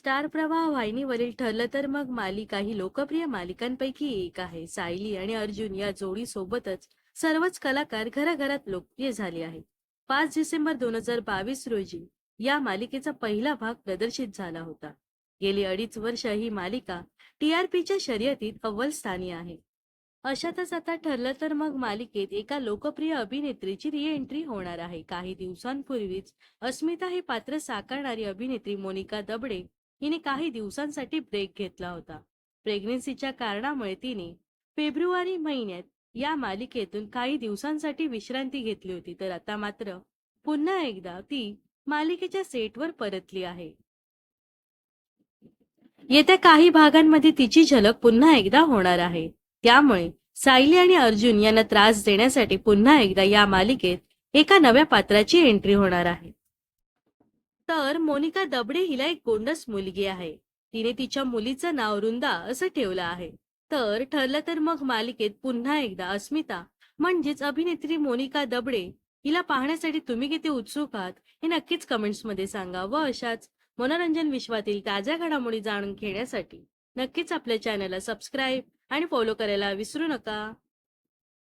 Star प्रवाह वाहिनीवरील ठरलं तर मग मालिका ही लोकप्रिय मालिकांपैकी एक आहे. सायली आणि अर्जुन या जोडी सोबतच सर्वच कलाकार घराघरात लोकप्रिय झाले आहेत. पाच डिसेंबर दोन हजार बावीस रोजी या मालिकेचा पहिला भाग प्रदर्शित झाला होता. गेली अडीच वर्ष ही मालिका टीआरपीच्या शर्यतीत अव्वल स्थानी आहे. अशातच आता ठरलं तर मग मालिकेत एका लोकप्रिय अभिनेत्रीची रिएंट्री होणार आहे. काही दिवसांपूर्वीच अस्मिता हे पात्र साकारणारी अभिनेत्री मोनिका दबडे हिने काही दिवसांसाठी ब्रेक घेतला होता. प्रेग्नेन्सीच्या कारणामुळे तिने फेब्रुवारी महिन्यात या मालिकेतून काही दिवसांसाठी विश्रांती घेतली होती तर आता मात्र पुन्हा एकदा ती मालिकेच्या सेटवर परतली आहे. येत्या काही भागांमध्ये तिची झलक पुन्हा एकदा होणार आहे. त्यामुळे सायली आणि अर्जुन यांना त्रास देण्यासाठी पुन्हा एकदा या मालिकेत एका नव्या पात्राची एंट्री होणार आहे. तर मोनिका दबडे हिला एक गोंडस मुलगी आहे. तिने तिच्या मुलीचं नाव रुंदा असं ठेवलं आहे. तर ठरलं तर मग मालिकेत पुन्हा एकदा अस्मिता म्हणजेच अभिनेत्री मोनिका दबडे हिला पाहण्यासाठी तुम्ही किती उत्सुक आहात हे नक्कीच कमेंट्समध्ये सांगा व अशाच मनोरंजन विश्वातील ताज्या घडामोडी जाणून घेण्यासाठी नक्कीच आपल्या चॅनलला सबस्क्राईब आणि फॉलो करायला विसरू नका.